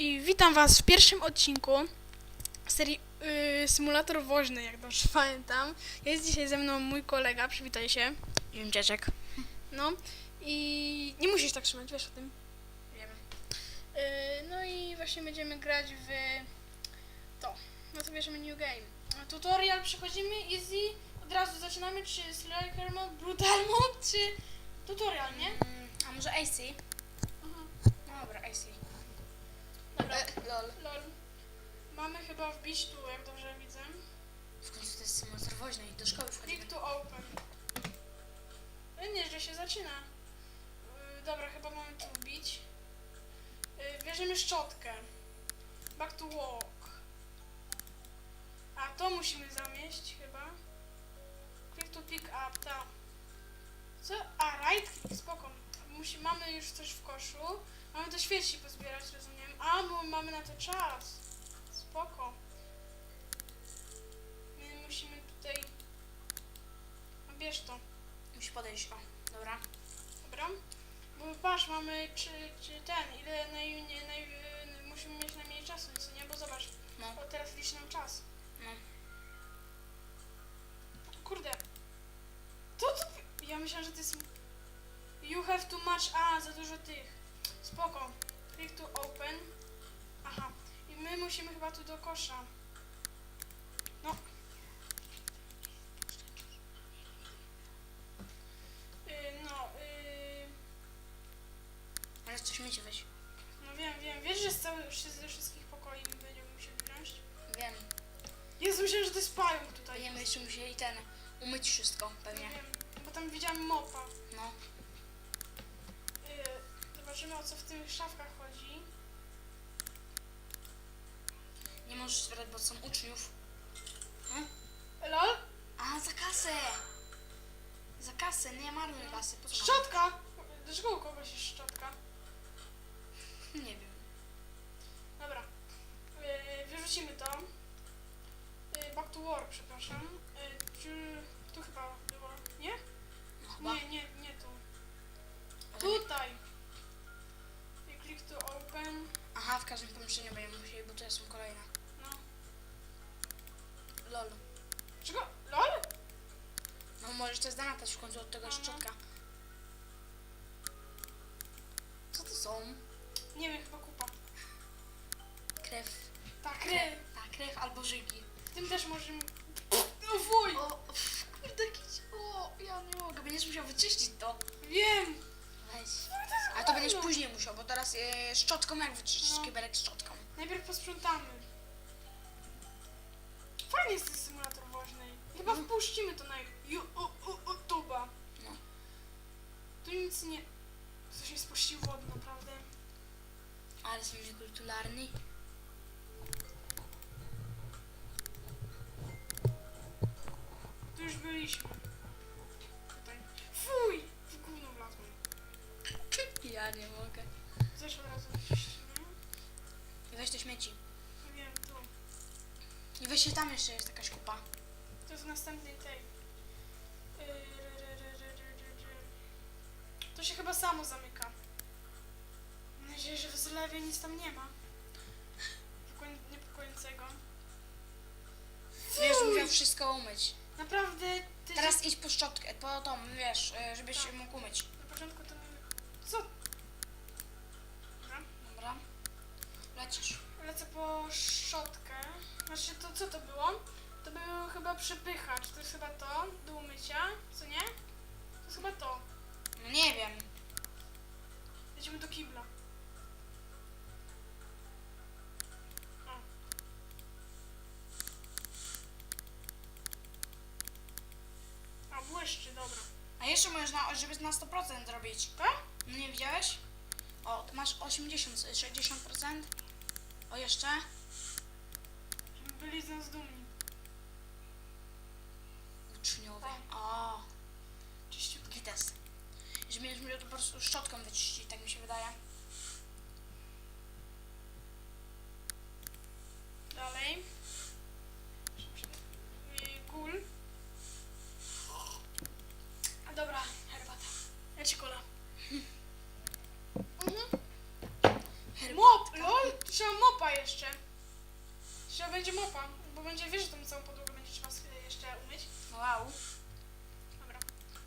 i witam Was w pierwszym odcinku serii yy, Symulator Woźny, jak dobrze pamiętam. Jest dzisiaj ze mną mój kolega, przywitaj się. Jędzieczek. No i nie musisz tak trzymać, wiesz o tym. Wiem. Yy, no i właśnie będziemy grać w to. No to bierzemy new game. Tutorial przechodzimy, easy, od razu zaczynamy, czy slacker mode, brutal mode, czy tutorial, nie? Mm, a może AC? Aha. No dobra, AC. Dobra, E, lol. lol. Mamy chyba wbić tu, jak dobrze widzę. W końcu to jest symulator woźny i do szkoły wchodzimy. Click to open. E, Nieźle się zaczyna. Yy, dobra, chyba mamy tu wbić. Yy, bierzemy szczotkę. Back to walk. A to musimy zamieść chyba. Click to pick up, ta. Co? A, right click, spoko. Musi, mamy już coś w koszu. Mamy to świeci pozbierać, rozumiem. A, bo mamy na to czas. Spoko. My musimy tutaj... No bierz to. Musi podejść, o. Dobra. Dobra? Bo patrz, mamy czy, czy ten, ile naj, nie, naj, musimy mieć najmniej czasu, co nie? Bo zobacz, No. o, teraz liczy nam czas. No. Kurde. To to... Ja myślałam, że to jest... You have too much... A, za dużo tych. Spoko. Click to open. Aha. I my musimy chyba tu do kosza. No. Y, no, y, Ale coś śmieci weź. no wiem, wiem. Wiesz, że z, cały, ze wszystkich pokoi będziemy musieli wziąć? Wiem. Jezu, myślałem, że to jest pająk tutaj. Będziemy jeszcze musieli ten, umyć wszystko, Nie pewnie. wiem, bo tam widziałam mopa. No. Zobaczymy o co w tych szafkach chodzi. Nie możesz zbierać, bo są uczniów. LOL? A, za kasę! Za kasę, nie marnuj kasy. Po co mam? Szczotka! Dlaczego u kogoś jest szczotka? Nie wiem. Dobra. Y, wyrzucimy to. Y, back to war, przepraszam. Y, czy tu chyba było? Nie? No chyba. Nie, nie, każdym pomieszczeniu będziemy musieli, bo tu są kolejne. No. Lol. Czego? LOL? No możesz to zanapać w końcu od tego Aha. szczotka. Co to są? Nie wiem, chyba kupa. Krew. Tak, krew. Tak, krew albo żygi. W tym też możemy... No wuj! O, pff, kurde, jakiś... O, ja nie mogę. Będziesz musiał wyczyścić to. Wiem! Weź. No to jest A to będziesz później musiał, bo teraz e, szczotką jak wyczyścisz No. kibelek szczotką. Najpierw posprzątamy. Fajny jest ten symulator woźny. Chyba No. wpuścimy to na ju- u- u- YouTube'a. No. Tu nic nie... Coś jest pościł wody, naprawdę. Ale jesteś kulturalny. Tu już byliśmy. Ja nie mogę. Też od razu wyczyścimy. I weź te śmieci. No wiem, tu. I weź się tam jeszcze jest jakaś kupa. To jest w następnej tej. Yy, ry, ry, ry, ry, ry, ry, ry. To się chyba samo zamyka. Mam nadzieję, że w zlewie nic tam nie ma. Niepokojącego. Wiesz, musiał wszystko umyć. Naprawdę, ty Teraz idź po szczotkę, po tą, wiesz, e, żebyś Tak. się mógł umyć. Jeszcze możesz, na, żeby na 100% zrobić. Tak? Nie widziałeś? O, masz 80, 60%. O, jeszcze. Byli z nas dumni.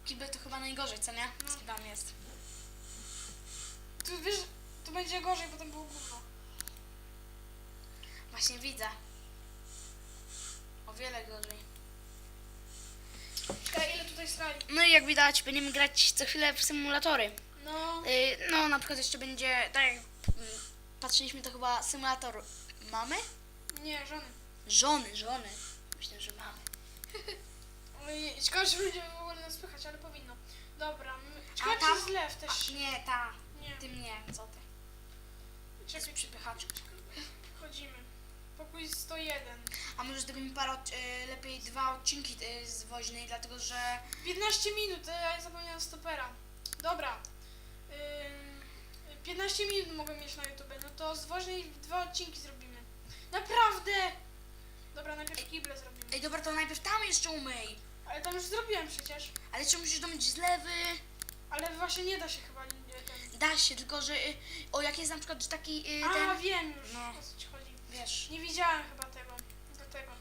Kibel to chyba najgorzej, co nie? Z kiblami jest. Tu wiesz, tu będzie gorzej, bo tam było gówno. Właśnie widzę. O wiele gorzej. Czekaj, ile tutaj srali? No i jak widać, będziemy grać co chwilę w symulatory. No, Yy, no na przykład jeszcze będzie, tak jak mm, patrzyliśmy, to chyba symulator mamy? nie, żony. Żony, żony. Myślę, że mamy. Ojej, Ciekawe, czy będzie w ogóle nas słychać, ale powinno. Dobra, ciekawe, tam- czy zlew też. nie, ta. Nie, Ty mnie, co ty? czekaj, Przypychacz. wchodzimy. Pokój 101. A może zrobimy parę, od- y, lepiej dwa odcinki y, z woźnej, dlatego że 15 minut, e, ja zapomniałam stopera. Dobra. Ym, 15 minut mogę mieć na YouTube, no to z woźnej dwa odcinki zrobimy. Naprawdę! Dobra, najpierw kible zrobimy. Ej, dobra, to najpierw tam jeszcze umyj. Ale tam już zrobiłem przecież. Ale jeszcze musisz domyć zlewy. Ale właśnie nie da się chyba nie, ten. Da się, tylko że y, o jak jest na przykład że taki y, A, ten. wiem już, No. o co ci chodzi. Wiesz, Nie widziałem chyba tego. Do tego.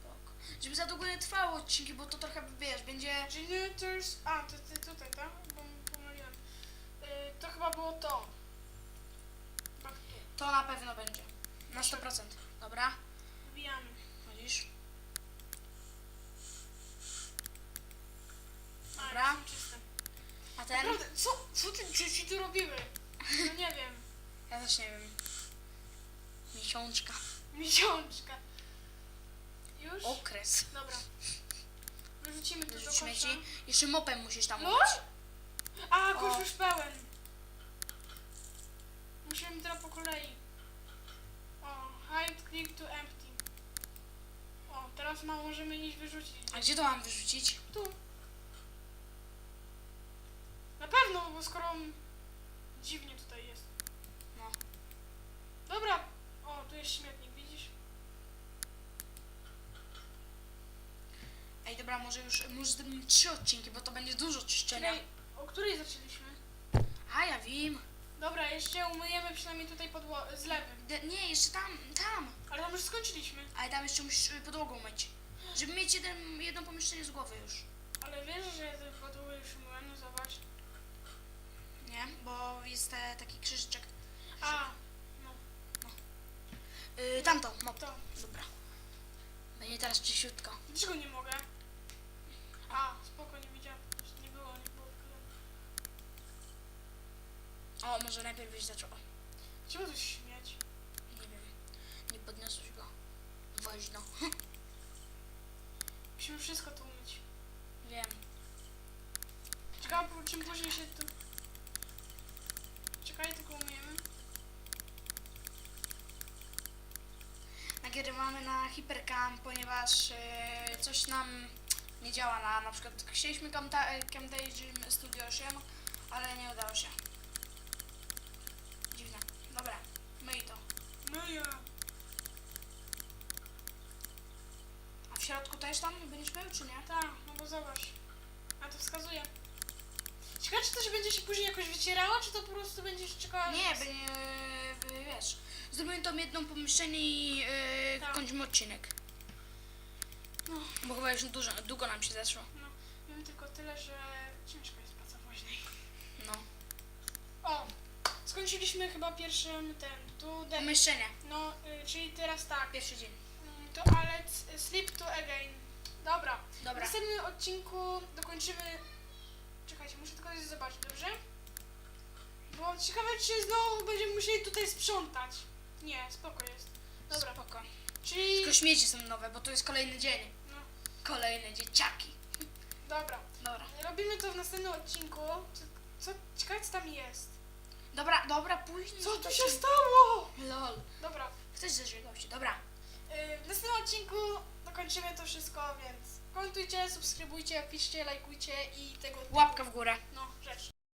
spoko. żeby za długo nie trwało odcinki, bo to trochę wiesz, będzie. Generators... A, to ty tutaj, tak? Bo mi pomyliłem. Y, to chyba było to. Tu. To na pewno będzie. Na 100%. Dobra, Wbijamy. chodzisz. Dobra. A ten? Naprawdę, co, co te dzieci tu robiły? No nie wiem. Ja też nie wiem. Miesiączka. Miesiączka. Już? Okres. Dobra. Wyrzucimy to do Wyrzuć kosza. śmieci. Jeszcze mopem musisz tam No? umyć. A, kosz O. już pełen. Musimy teraz po kolei. O, hide click to empty. O, teraz ma, możemy iść wyrzucić. A gdzie to mam wyrzucić? Tu. Na pewno, bo skoro on dziwnie tutaj jest. No. Dobra. O, tu jest śmietnik, widzisz? Ej, dobra, może już może zrobimy trzy odcinki, bo to będzie dużo czyszczenia. Czekaj, o której zaczęliśmy? A ja wiem. Dobra, jeszcze umyjemy przynajmniej tutaj podło- zlewy. De, nie, jeszcze tam, tam. Ale tam już skończyliśmy. Ale tam jeszcze musisz y, podłogę umyć. Żeby mieć jeden, jedno pomieszczenie z głowy już. Ale wiesz, że te podłogi już umyłem, no zobacz. Nie? Bo jest te, taki krzyżyczek. A, no, Yy, tamto, mop. to. Dobra. Będzie teraz czyściutko. Dlaczego nie mogę? A, spoko, nie widziałem. Nie było, nie było. O, może najpierw byś zaczął. Czemu to śmieć? Nie wiem. Nie podniosłeś go. Woźno. Musimy wszystko tu umyć. Wiem. Czekaj, po czym później się tu... Czekaj, tylko umyjemy. Nagrywamy na Hypercam, ponieważ e, coś nam nie działa na na przykład chcieliśmy Camta- Camtasia Studio 8, ale nie udało się. Dziwne. Dobra, myj to. Ja. A w środku też tam będziesz mył, czy nie? Tak, no bo zobacz. A to wskazuje. Ciekawe, czy to się będzie się później jakoś wycierało, czy to po prostu będziesz czekała? Nie, będzie, e, wiesz, zrobimy to jedno pomieszczenie i Tak. kończymy odcinek. No. Bo chyba już dużo, długo nam się zeszło. No, wiem tylko tyle, że ciężko jest praca woźnej. No. O, skończyliśmy chyba pierwszym ten, tu, de, Pomieszczenie. no, y, czyli teraz tak. Pierwszy dzień. Mm, To ale c- sleep to again. Dobra. W Dobra. następnym odcinku dokończymy. Czekajcie, muszę tylko coś zobaczyć, dobrze? Bo ciekawe, czy znowu będziemy musieli tutaj sprzątać. Nie, spoko jest. Dobra, Spoko. czyli. Tylko śmieci są nowe, bo to jest kolejny dzień. No, Kolejne dzieciaki. dobra. Dobra. Robimy to w następnym odcinku. Co, co ciekawe, co tam jest? Dobra, dobra, później. Co tu się stało? Lol. Dobra. Ktoś zażygał się. Dobra. y, W następnym odcinku dokończymy to wszystko, więc komentujcie, subskrybujcie, piszcie, lajkujcie i tego. Łapka w górę. No, rzecz.